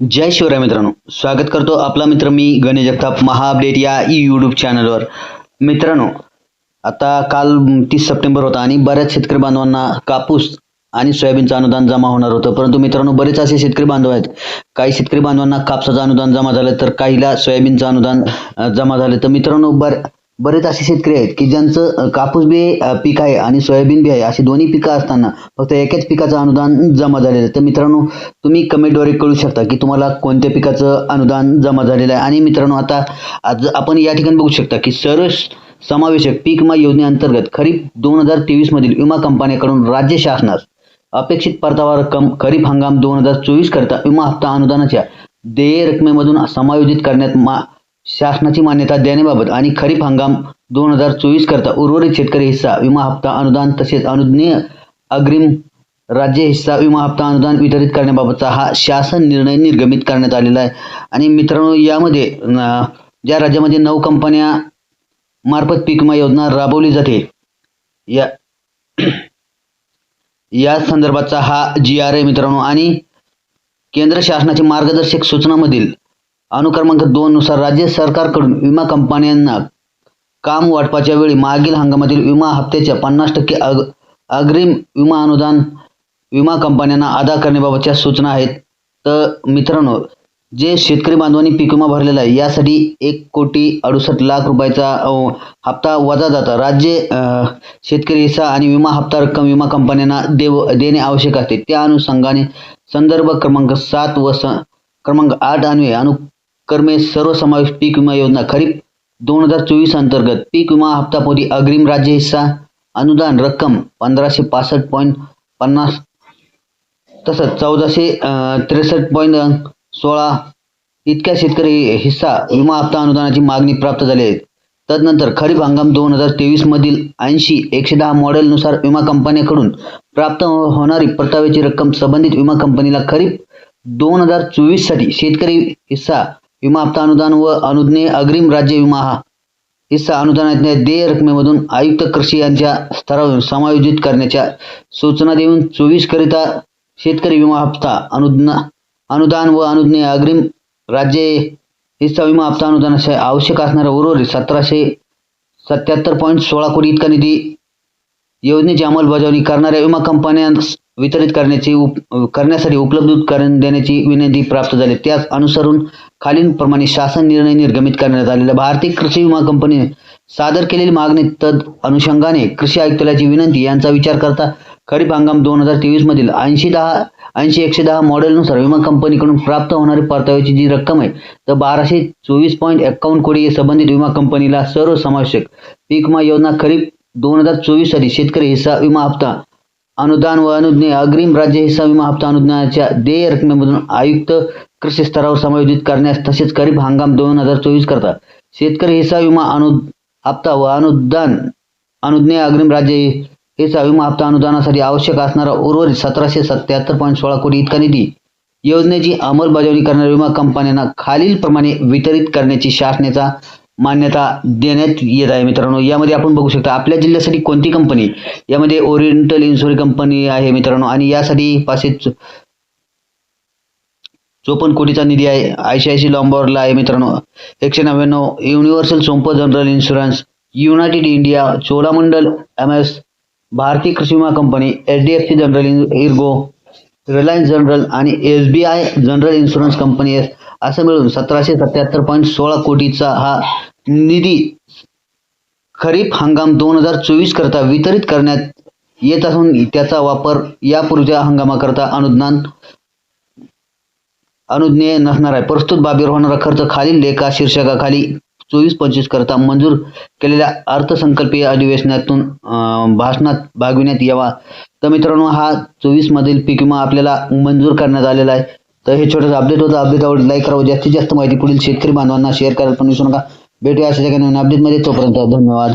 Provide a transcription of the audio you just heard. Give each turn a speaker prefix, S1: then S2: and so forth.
S1: जय शिवराय मित्रांनो. स्वागत करतो आपला मित्र मी गणेश जगताप महा अपडेट या यूट्यूब चॅनलवर मित्रांनो आता काल तीस सप्टेंबर होता आणि बऱ्याच शेतकरी बांधवांना कापूस आणि सोयाबीनचं अनुदान जमा होणार होतं. परंतु मित्रांनो बरेच असे शेतकरी बांधव आहेत. काही शेतकरी बांधवांना कापसाचं अनुदान जमा झालं तर काहीला सोयाबीनचं अनुदान जमा झालं. तर मित्रांनो बर बरेच असे शेतकरी आहेत की ज्यांचं कापूस बी पीक आहे आणि सोयाबीन बी आहे अशी दोन्ही पिकं असताना फक्त एकाच पिकाचं अनुदान जमा झालेलं आहे. तर मित्रांनो तुम्ही कमेंटद्वारे कळू शकता की तुम्हाला कोणत्या पिकाचं अनुदान जमा झालेलं आहे. आणि मित्रांनो आता आज आपण या ठिकाणी बघू शकता की सर्व समावेशक पीक विमा योजनेअंतर्गत खरीप दोन हजार तेवीसमधील विमा कंपन्याकडून राज्य शासनास अपेक्षित परतावा रक्कम खरीप हंगाम दोन हजार चोवीस करता विमा हप्ता अनुदानाच्या देय रकमेमधून समायोजित करण्यात मा शासनाची मान्यता देण्याबाबत आणि खरीप हंगाम दोन हजार चोवीस करता उर्वरित शेतकरी हिस्सा विमा हप्ता अनुदान तसेच अनुज्ञेय अग्रिम राज्य हिस्सा विमा हप्ता अनुदान वितरित करण्याबाबतचा हा शासन निर्णय निर्गमित करण्यात आलेला आहे. आणि मित्रांनो यामध्ये ज्या राज्यामध्ये नऊ कंपन्या मार्फत पीक विमा योजना राबवली जाते या या संदर्भाचा हा जी आर आहे मित्रांनो आणि केंद्र शासनाच्या मार्गदर्शक सूचनामधील अनुक्रमांक दोन नुसार राज्य सरकारकडून विमा कंपन्यांना काम वाटपाच्या वेळी मागील हंगामातील विमा हप्त्याच्या पन्नास टक्के अग अग्रिम विमा अनुदान विमा कंपन्यांना अदा करण्याबाबतच्या सूचना आहेत. तर मित्रांनो जे शेतकरी बांधवांनी पीक विमा भरलेला आहे यासाठी एक कोटी अडुसष्ट लाख रुपयाचा हप्ता वजा जाता. राज्य शेतकरी हिस्सा आणि विमा हप्ता रक्कम विमा कंपन्यांना देव देणे आवश्यक असते. त्या अनुषंगाने संदर्भ क्रमांक सात व स क्रमांक आठ अन्वये अनु सर्व समावेश पीक विमा योजना. खरीप दोन हजार चोवीस अंतर्गत पीक विमा हप्तापोटी अग्रिम राज्य हिस्सा अनुदान रक्कम पंधराशे पासष्ट पॉईंट पन्नास तसंच चौदाशे त्रेसष्ट पॉईंट सोळा इतक्या शेतकरी हिस्सा विमा हप्ता अनुदानाची मागणी प्राप्त झाली आहे. तदनंतर खरीप हंगाम दोन हजार तेवीस मधील ऐंशी एकशे दहा मॉडेलनुसार विमा कंपन्यांकडून प्राप्त हो-, होणारी परताव्याची रक्कम संबंधित विमा कंपनीला खरीप दोन हजार चोवीससाठी शेतकरी हिस्सा विमा हप्ता अनुदान व अनुज्ञे अग्रिम राज्य विमा हा हिस्सा अनुदानाच्या देय रकमेमधून आयुक्त कृषी यांच्या स्तरावरून समायोजित करण्याच्या सूचना देऊन चोवीस करिता शेतकरी विमा हप्ता अनुज्ञा अनुदान व अनुज्ञे अग्रिम राज्य हिस्सा विमा हप्ता अनुदानासाठी आवश्यक असणारा उर्वरित सतराशे सत्याहत्तर पॉईंट सोळा कोटी इतका निधी योजनेची अंमलबजावणी करणाऱ्या विमा कंपन्यांस वितरित करण्याची उप करण्यासाठी उपलब्ध करून देण्याची विनंती प्राप्त झाली त्यास अनुसरून खालीलप्रमाणे शासन निर्णय निर्गमित करण्यात आलेला भारतीय कृषी विमा कंपनीने सादर केलेली मागणी तद अनुषंगाने कृषी आयुक्तालयाची विनंती यांचा विचार करता खरीप हंगाम दोन हजार तेवीस मधील ऐंशी दहा ऐंशी एकशे दहा मॉडेलनुसार विमा कंपनीकडून प्राप्त होणारी परताव्याची जी रक्कम आहे तर बाराशे चोवीस पॉईंट एक्कावन्न कोटी संबंधित विमा कंपनीला सर्व समावेशक पीक विमा योजना खरीप दोन हजार चोवीससाठी शेतकरी हिस्सा विमा हप्ता अनुदान व अनुज्ञे अग्रिम राज्य हिस्सा विमा हप्ता अनुदानाच्या देय रकमेमधून आयुक्त कृषी स्तरावर समायोजित करण्यास तसेच खरीप हंगाम दोन हजार चोवीस करता शेतकरी हिस्सा विमा अनु हप्ता व अनुदान अनुज्ञे अग्रिम राज्य हिस्सा विमा हप्ता अनुदानासाठी आवश्यक असणारा उर्वरित सतराशे सत्याहत्तर पॉईंट सोळा कोटी इतका निधी योजनेची अंमलबजावणी करणाऱ्या विमा कंपन्यांना खालीलप्रमाणे वितरित करण्याची शासनाचा मान्यता देण्यात येत आहे मित्रांनो. यामध्ये आपण बघू शकता आपल्या जिल्ह्यासाठी कोणती कंपनी यामध्ये ओरिएंटल इन्शुरन्स कंपनी आहे मित्रांनो. आणि यासाठी पाचशे चोपन्न कोटीचा निधी आहे. आयसीआयसी लॉम्बॉरला आहे मित्रांनो. एकशे नव्याण्णव Universal Sompo general insurance United India Cholamandalam M S Bharatiya Krishi Vima company H D F C general Ergo Reliance general आणि S B I general insurance company असं मिळून सतराशे सत्याहत्तर पॉईंट सोळा कोटीचा हा निधी खरीप हंगाम दोन हजार चोवीस करता वितरित करण्यात येत असून त्याचा वापर यापूर्वीच्या हंगामाकरता अनुदान अनुज्ञेय नसणार आहे. प्रस्तुत बाबीवर होणारा खर्च खालील लेखा शीर्षकाखाली चोवीस पंचवीस करता मंजूर केलेल्या अर्थसंकल्पीय अधिवेशनातून भाषणात भागविण्यात यावा. तर मित्रांनो हा चोवीस मधील पीक विमा आपल्याला मंजूर करण्यात आलेला आहे. तर हे छोटंसं अपडेट होतं. अपडेट आवडलं लाईक करावं जास्तीत जास्त माहिती पुढील शेतकरी बांधवांना शेअर करायला पण विसरू नका भेटूया अशा ठिकाणी अपडेटमध्ये तोपर्यंत धन्यवाद.